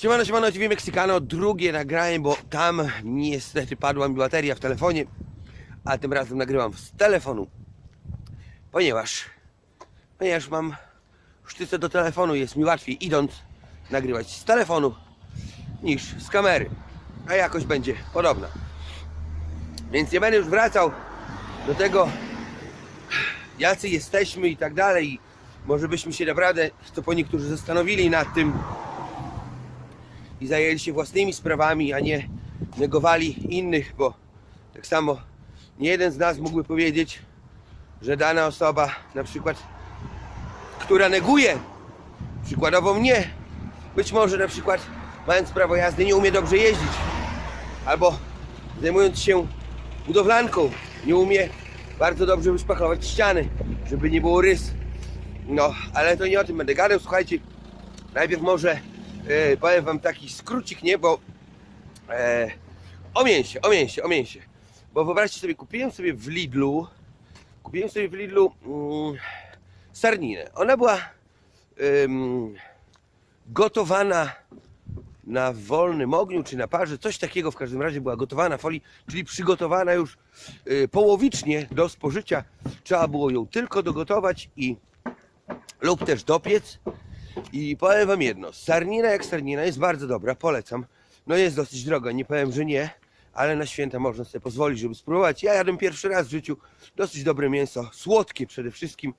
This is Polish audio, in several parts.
Siemano, siemano, TV Meksykano, drugie nagranie, bo tam niestety padła mi bateria w telefonie, a tym razem nagrywam z telefonu, ponieważ, ponieważ mam sztyce do telefonu, jest mi łatwiej idąc nagrywać z telefonu niż z kamery, a jakość będzie podobna. Więc nie będę już wracał do tego, jacy jesteśmy i tak dalej. Może byśmy się naprawdę, to po niektórzy zastanowili nad tym, i zajęli się własnymi sprawami, a nie negowali innych, bo tak samo nie jeden z nas mógłby powiedzieć, że dana osoba, na przykład, która neguje, przykładowo mnie, być może na przykład mając prawo jazdy nie umie dobrze jeździć, albo zajmując się budowlanką, nie umie bardzo dobrze wyszpachlować ściany, żeby nie było rys. No, ale to nie o tym będę gadał, słuchajcie, najpierw może e, powiem wam taki skrócik, nie, bo e, o mięsie, o mięsie, o mięsie. Bo wyobraźcie sobie, kupiłem sobie w Lidlu, kupiłem sobie w Lidlu mm, sarninę. Ona była ym, gotowana na wolnym ogniu czy na parze, coś takiego w każdym razie była gotowana na folii, czyli przygotowana już y, połowicznie do spożycia. Trzeba było ją tylko dogotować i lub też dopiec. I powiem wam jedno, sarnina jak sarnina jest bardzo dobra, polecam. No jest dosyć droga, nie powiem, że nie, ale na święta można sobie pozwolić, żeby spróbować. Ja jadłem pierwszy raz w życiu, dosyć dobre mięso, słodkie przede wszystkim.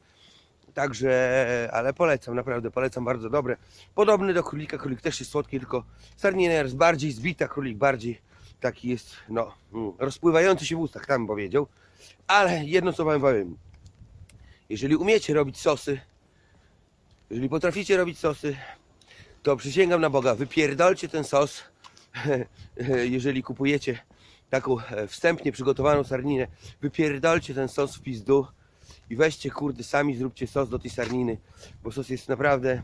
Także, ale polecam, naprawdę polecam, bardzo dobre. Podobny do królika, królik też jest słodki, tylko sarnina jest bardziej zbita, królik bardziej taki jest, no, mm, rozpływający się w ustach, tam powiedział. Ale jedno co wam powiem, jeżeli umiecie robić sosy, jeżeli potraficie robić sosy, to przysięgam na Boga, wypierdolcie ten sos, jeżeli kupujecie taką e, wstępnie przygotowaną sarninę, wypierdolcie ten sos w pizdu i weźcie, kurde, sami zróbcie sos do tej sarniny, bo sos jest naprawdę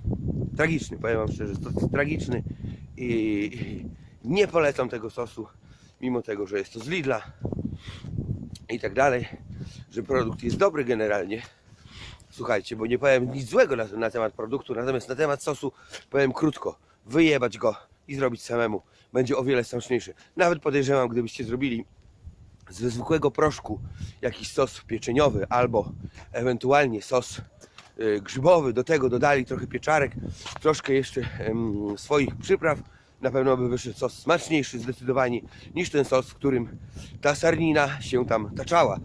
tragiczny, powiem wam szczerze, sos jest tragiczny i i nie polecam tego sosu, mimo tego, że jest to z Lidla i tak dalej, że produkt jest dobry generalnie, Słuchajcie, bo nie powiem nic złego na, na temat produktu, natomiast na temat sosu powiem krótko. Wyjebać go i zrobić samemu. Będzie o wiele smaczniejszy. Nawet podejrzewam, gdybyście zrobili ze zwykłego proszku jakiś sos pieczeniowy albo ewentualnie sos y, grzybowy, do tego dodali trochę pieczarek, troszkę jeszcze em, swoich przypraw, na pewno by wyszedł sos smaczniejszy zdecydowanie niż ten sos, w którym ta sarnina się tam taczała.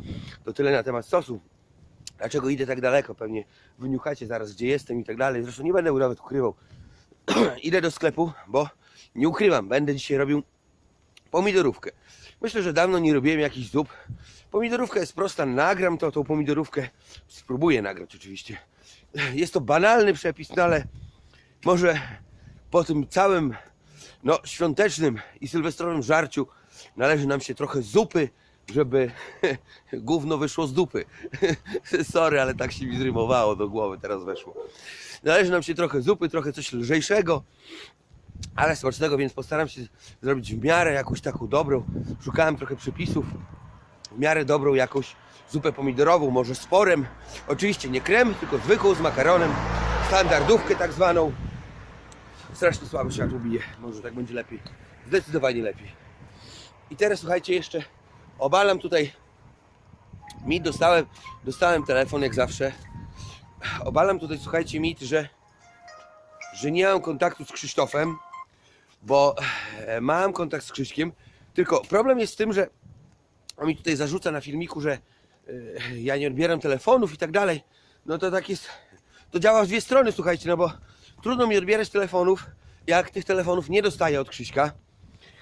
To tyle na temat sosu. Dlaczego idę tak daleko? Pewnie wyniuchacie zaraz, gdzie jestem i tak dalej. Zresztą nie będę nawet ukrywał. idę do sklepu, bo nie ukrywam, będę dzisiaj robił pomidorówkę. Myślę, że dawno nie robiłem jakichś zup. Pomidorówka jest prosta, nagram to, tą pomidorówkę. Spróbuję nagrać oczywiście. Jest to banalny przepis, no ale może po tym całym no, świątecznym i sylwestrowym żarciu należy nam się trochę zupy, żeby gówno wyszło z dupy. Sorry, ale tak się mi zrymowało do głowy, teraz weszło. Należy nam się trochę zupy, trochę coś lżejszego, ale smacznego, więc postaram się zrobić w miarę jakąś taką dobrą. Szukałem trochę przepisów, w miarę dobrą jakąś zupę pomidorową, może z porem. Oczywiście nie krem, tylko zwykłą z makaronem, standardówkę tak zwaną. Strasznie słabe światło bije, może tak będzie lepiej. Zdecydowanie lepiej. I teraz słuchajcie jeszcze obalam tutaj mi dostałem, dostałem telefon jak zawsze. Obalam tutaj, słuchajcie, mit, że, że nie mam kontaktu z Krzysztofem, bo e, mam kontakt z Krzyśkiem, tylko problem jest w tym, że on mi tutaj zarzuca na filmiku, że e, ja nie odbieram telefonów i tak dalej. No to tak jest, to działa w dwie strony, słuchajcie, no bo trudno mi odbierać telefonów, jak tych telefonów nie dostaję od Krzyśka.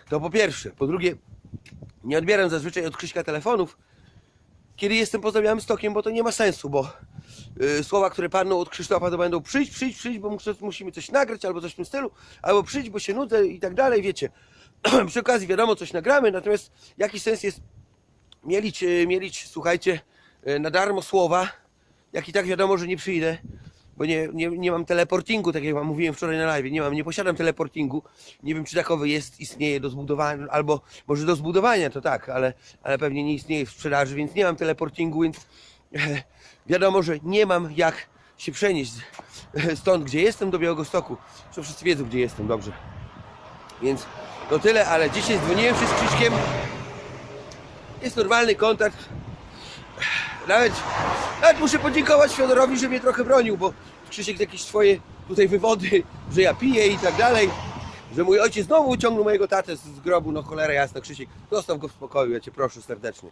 To po pierwsze. Po drugie, nie odbieram zazwyczaj od Krzyśka telefonów, kiedy jestem poza Białymstokiem, bo to nie ma sensu, bo y, słowa, które padną od Krzysztofa to będą przyjdź, przyjdź, przyjdź, bo muszę, musimy coś nagrać, albo coś w tym stylu, albo przyjdź, bo się nudzę i tak dalej, wiecie. Przy okazji wiadomo, coś nagramy, natomiast jaki sens jest mielić, y, mielić słuchajcie, y, na darmo słowa, jak i tak wiadomo, że nie przyjdę, bo nie, nie, nie mam teleportingu, tak jak wam mówiłem wczoraj na live, nie mam, nie posiadam teleportingu, nie wiem czy takowy jest, istnieje do zbudowania, albo może do zbudowania, to tak, ale, ale pewnie nie istnieje w sprzedaży, więc nie mam teleportingu, więc wiadomo, że nie mam jak się przenieść stąd, gdzie jestem, do Białegostoku. Zresztą wszyscy wiedzą, gdzie jestem, dobrze. Więc to tyle, ale dzisiaj dzwoniłem się z Krzyśkiem. Jest normalny kontakt. Nawet, nawet muszę podziękować Fiodorowi, że mnie trochę bronił, bo Krzysiek jakieś swoje tutaj wywody, że ja piję i tak dalej. Że mój ojciec znowu uciągnął mojego tatę z grobu, no cholera jasna, Krzysiek, zostaw go w spokoju, ja cię proszę serdecznie.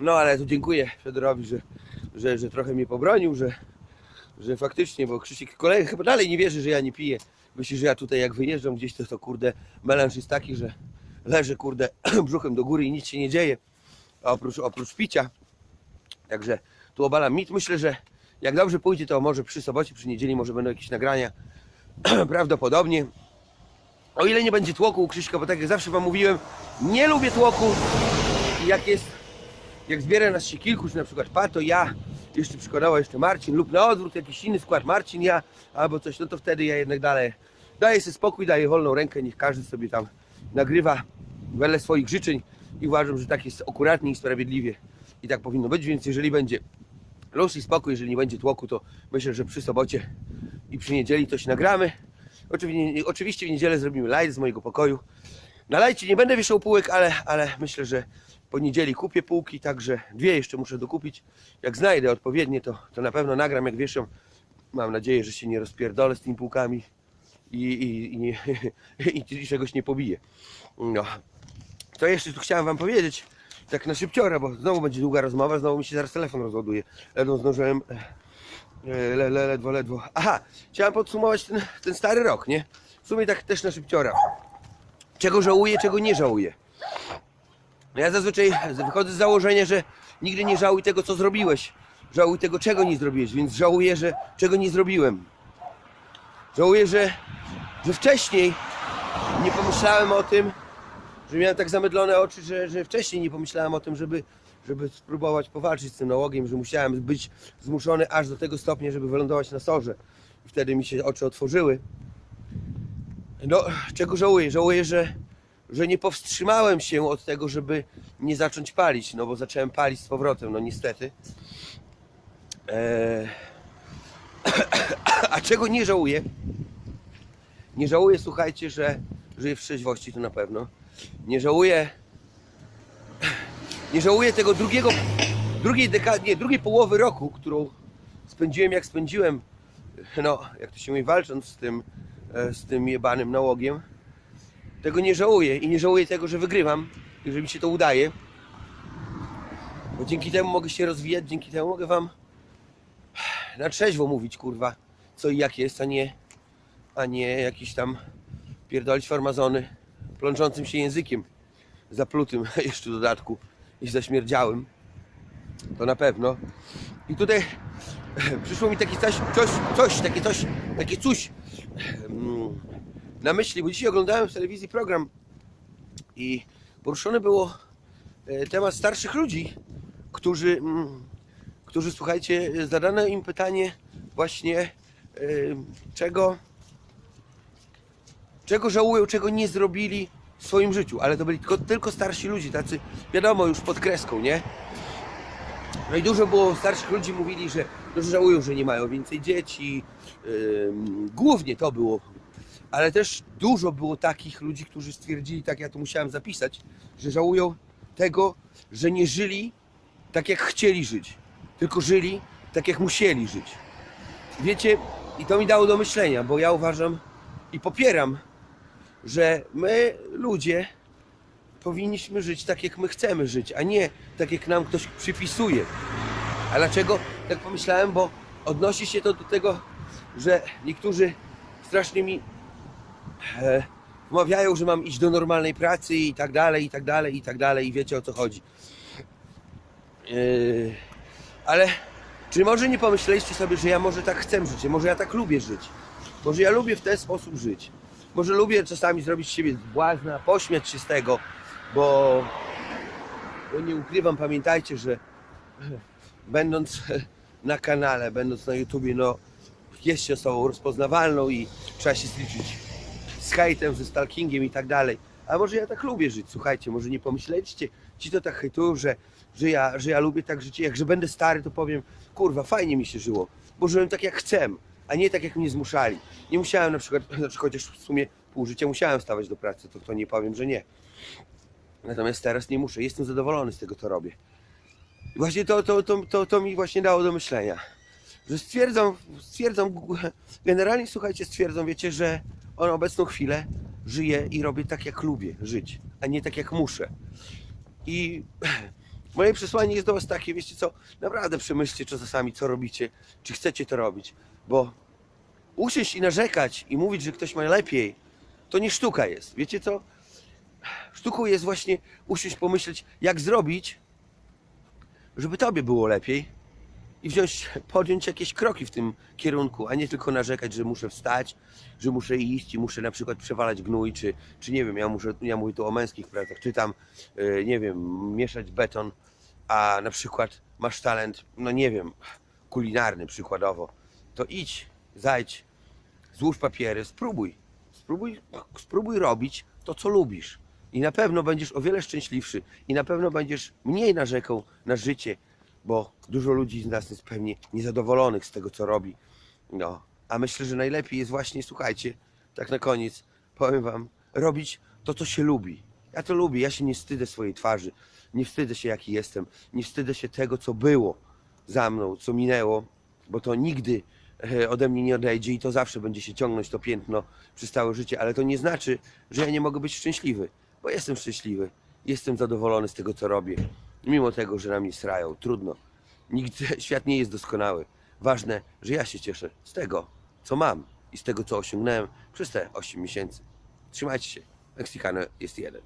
No ale tu dziękuję Fiodorowi, że, że, że trochę mnie pobronił, że, że faktycznie, bo Krzysiek kolejny chyba dalej nie wierzy, że ja nie piję. Myśli, że ja tutaj jak wyjeżdżam gdzieś, to, to kurde, melanż jest taki, że leżę kurde brzuchem do góry i nic się nie dzieje, oprócz, oprócz picia. Także tu obalam mit. Myślę, że jak dobrze pójdzie, to może przy sobocie, przy niedzieli może będą jakieś nagrania. Prawdopodobnie. O ile nie będzie tłoku u Krzyśka, bo tak jak zawsze Wam mówiłem, nie lubię tłoku. Jak jest, jak zbiera nas się kilku, czy na przykład Pato, ja, jeszcze przykładowo jeszcze Marcin, lub na odwrót jakiś inny skład, Marcin, ja, albo coś, no to wtedy ja jednak dalej daję sobie spokój, daję wolną rękę, niech każdy sobie tam nagrywa wedle swoich życzeń i uważam, że tak jest akuratnie i sprawiedliwie i tak powinno być, więc jeżeli będzie luz i spokój, jeżeli nie będzie tłoku, to myślę, że przy sobocie i przy niedzieli coś nagramy. Oczywiście, oczywiście w niedzielę zrobimy live z mojego pokoju. Na lajcie nie będę wieszał półek, ale, ale myślę, że po niedzieli kupię półki, także dwie jeszcze muszę dokupić. Jak znajdę odpowiednie, to, to na pewno nagram jak wieszam. Mam nadzieję, że się nie rozpierdolę z tymi półkami i, i, i, nie, i czegoś nie pobiję. No. To jeszcze tu chciałem Wam powiedzieć, tak na szybciora, bo znowu będzie długa rozmowa, znowu mi się zaraz telefon rozładuje. Ledwo zdążyłem, e, le, le, ledwo, ledwo. Aha, chciałem podsumować ten, ten stary rok, nie? W sumie tak też na szybciora. Czego żałuję, czego nie żałuję. Ja zazwyczaj wychodzę z założenia, że nigdy nie żałuj tego, co zrobiłeś. Żałuj tego, czego nie zrobiłeś, więc żałuję, że czego nie zrobiłem. Żałuję, że, że wcześniej nie pomyślałem o tym, że miałem tak zamydlone oczy, że, że wcześniej nie pomyślałem o tym, żeby, żeby spróbować powalczyć z tym nałogiem, że musiałem być zmuszony aż do tego stopnia, żeby wylądować na sorze. I wtedy mi się oczy otworzyły. No, czego żałuję? Żałuję, że, że nie powstrzymałem się od tego, żeby nie zacząć palić, no bo zacząłem palić z powrotem, no niestety. Eee... A czego nie żałuję? Nie żałuję, słuchajcie, że żyję w trzeźwości, to na pewno. Nie żałuję. Nie żałuję tego drugiego, drugiej dekady, nie, drugiej połowy roku, którą spędziłem jak spędziłem. No, jak to się mówi, walcząc z tym, e, z tym jebanym nałogiem. Tego nie żałuję i nie żałuję tego, że wygrywam i że mi się to udaje. Bo dzięki temu mogę się rozwijać, dzięki temu mogę wam na trzeźwo mówić, kurwa, co i jak jest, a nie, a nie jakiś tam pierdolić farmazony plączącym się językiem, zaplutym jeszcze w dodatku i zaśmierdziałym. To na pewno. I tutaj przyszło mi takie coś, coś, coś takie coś, takie coś na myśli, bo dzisiaj oglądałem w telewizji program i poruszony było e, temat starszych ludzi, którzy, mm, którzy słuchajcie, zadano im pytanie właśnie e, czego czego żałują, czego nie zrobili w swoim życiu, ale to byli tylko, tylko starsi ludzie, tacy wiadomo już pod kreską, nie? No i dużo było starszych ludzi mówili, że, no, że żałują, że nie mają więcej dzieci. Ym, głównie to było. Ale też dużo było takich ludzi, którzy stwierdzili, tak ja to musiałem zapisać, że żałują tego, że nie żyli tak jak chcieli żyć, tylko żyli tak jak musieli żyć. Wiecie, i to mi dało do myślenia, bo ja uważam i popieram, że my ludzie powinniśmy żyć tak, jak my chcemy żyć, a nie tak, jak nam ktoś przypisuje. A dlaczego tak pomyślałem? Bo odnosi się to do tego, że niektórzy strasznie mi e, wmawiają, że mam iść do normalnej pracy i tak dalej, i tak dalej, i tak dalej, i wiecie o co chodzi. E, ale czy może nie pomyśleliście sobie, że ja może tak chcę żyć, może ja tak lubię żyć? Może ja lubię w ten sposób żyć? Może lubię czasami zrobić z siebie błazna, pośmiać się z tego, bo, bo nie ukrywam, pamiętajcie, że będąc na kanale, będąc na YouTubie, no jest się osobą rozpoznawalną i trzeba się zliczyć z hejtem, ze stalkingiem i tak dalej. A może ja tak lubię żyć, słuchajcie, może nie pomyśleliście, ci to tak hejtują, że, że, ja, że ja lubię tak żyć, jak że będę stary, to powiem, kurwa, fajnie mi się żyło, bo żyłem tak jak chcę, a nie tak jak mnie zmuszali. Nie musiałem na przykład, znaczy chociaż w sumie pół życia musiałem stawać do pracy, to, to nie powiem, że nie. Natomiast teraz nie muszę, jestem zadowolony z tego, co robię. I właśnie to, to, to, to, to mi właśnie dało do myślenia. Że stwierdzam, stwierdzam, generalnie słuchajcie, stwierdzam, wiecie, że on obecną chwilę żyje i robię tak, jak lubię żyć, a nie tak, jak muszę. I moje przesłanie jest do Was takie, wiecie co, naprawdę przemyślcie czasami, co robicie, czy chcecie to robić, bo usiąść i narzekać i mówić, że ktoś ma lepiej, to nie sztuka jest. Wiecie co? Sztuką jest właśnie usiąść, pomyśleć, jak zrobić, żeby Tobie było lepiej i wziąć, podjąć jakieś kroki w tym kierunku, a nie tylko narzekać, że muszę wstać, że muszę iść i muszę na przykład przewalać gnój, czy, czy nie wiem, ja, muszę, ja mówię tu o męskich pracach, czy tam, yy, nie wiem, mieszać beton, a na przykład masz talent, no nie wiem, kulinarny przykładowo, to idź, zajdź, złóż papiery, spróbuj, spróbuj, spróbuj robić to, co lubisz. I na pewno będziesz o wiele szczęśliwszy i na pewno będziesz mniej narzekał na życie, bo dużo ludzi z nas jest pewnie niezadowolonych z tego, co robi. No, a myślę, że najlepiej jest właśnie, słuchajcie, tak na koniec, powiem wam, robić to, co się lubi. Ja to lubię, ja się nie wstydzę swojej twarzy, nie wstydzę się, jaki jestem, nie wstydzę się tego, co było za mną, co minęło, bo to nigdy e, ode mnie nie odejdzie i to zawsze będzie się ciągnąć to piętno przez całe życie, ale to nie znaczy, że ja nie mogę być szczęśliwy, bo jestem szczęśliwy, jestem zadowolony z tego, co robię, mimo tego, że na mnie srają, trudno. Nikt, świat nie jest doskonały. Ważne, że ja się cieszę z tego, co mam i z tego, co osiągnąłem przez te 8 miesięcy. Trzymajcie się. Meksikano jest jeden.